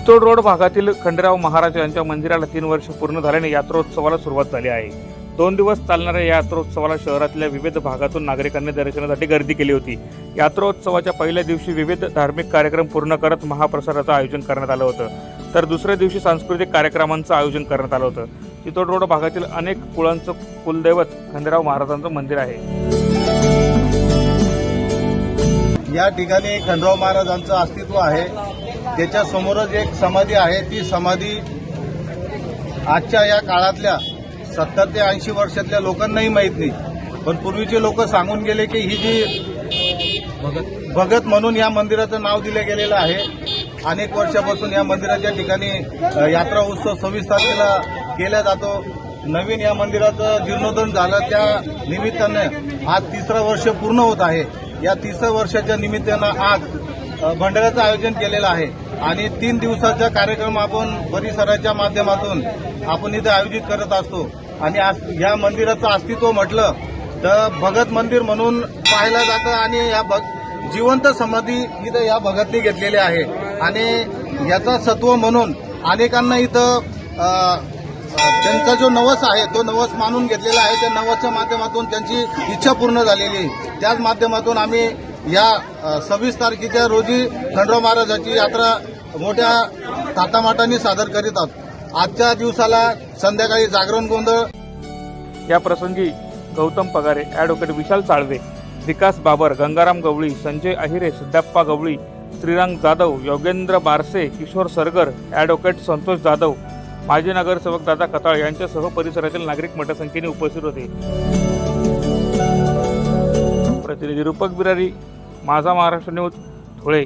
Chitod road भागातील खंडेराव महाराज यांच्या मंदिराला तीन वर्ष पूर्ण झाल्याने यात्रोत्सवाला सुरुवात झाली आहे. दोन दिवस चालणाऱ्या यात्रोत्सवाला शहरातल्या विविध भागातून नागरिकांनी दर्शनासाठी गर्दी केली होती. यात्रोत्सवाच्या पहिल्या दिवशी विविध धार्मिक कार्यक्रम पूर्ण करत महाप्रसादाचं आयोजन करण्यात आलं होतं. तर दुसऱ्या दिवशी सांस्कृतिक कार्यक्रमांचं आयोजन करण्यात आलं होतं. चितोड रोड भागातील अनेक कुळांचं कुलदैवत खंडेराव महाराजांचं मंदिर आहे. या ठिकाणी खंडराव महाराजांचं अस्तित्व आहे. त्याच्यासमोरच एक समाधी आहे ती समाधी आजच्या या काळातल्या सत्तर ते ऐंशी वर्षातल्या लोकांनाही माहीत नाही. पण पूर्वीचे लोक सांगून गेले की ही जी भगत म्हणून या मंदिराचं नाव दिलं गेलेलं आहे. अनेक वर्षापासून या मंदिराच्या ठिकाणी यात्रा उत्सव सव्वीस तारखेला केला जातो. नवीन या मंदिराचं जीर्णोद्धरण झालं. त्या निमित्तानं आज तिसरं वर्ष पूर्ण होत आहे. या तिसऱ्या वर्षाच्या निमित्तानं आज भंडाऱ्याचं आयोजन केलेलं आहे. आणि तीन दिवसाचा कार्यक्रम आपण परिसराच्या माध्यमातून आपण इथे आयोजित करत असतो. आणि आज या मंदिराचं अस्तित्व म्हटलं तर भगत मंदिर म्हणून पाहिलं जातं आणि या भग जिवंत समाधी इथं या भगतनी घेतलेली आहे. आणि याचा सत्व म्हणून अनेकांना इथं त्यांचा जो नवस आहे तो नवस मानून घेतलेला आहे. त्या नवसच्या माध्यमातून त्यांची इच्छा पूर्ण झालेली. आहे त्याच माध्यमातून आम्ही या सव्वीस तारखेच्या रोजी खंडराव महाराजाची यात्रा मोठ्या थाटामाटाने सादर करीत आहोत. आजच्या दिवसाला संध्याकाळी जागरण गोंधळ. या प्रसंगी गौतम पगारे ॲडव्होकेट विशाल साळवे विकास बाबर गंगाराम गवळी संजय अहिरे सिद्धाप्पा गवळी श्रीरंग जाधव योगेंद्र बारसे किशोर सरगर ॲडव्होकेट संतोष जाधव माजी नगरसेवक दादा कताळ यांच्यासह परिसरातील नागरिक मोठ्या संख्येने उपस्थित होते. प्रतिनिधी रूपक बिरारी माझा महाराष्ट्र न्यूज धुळे.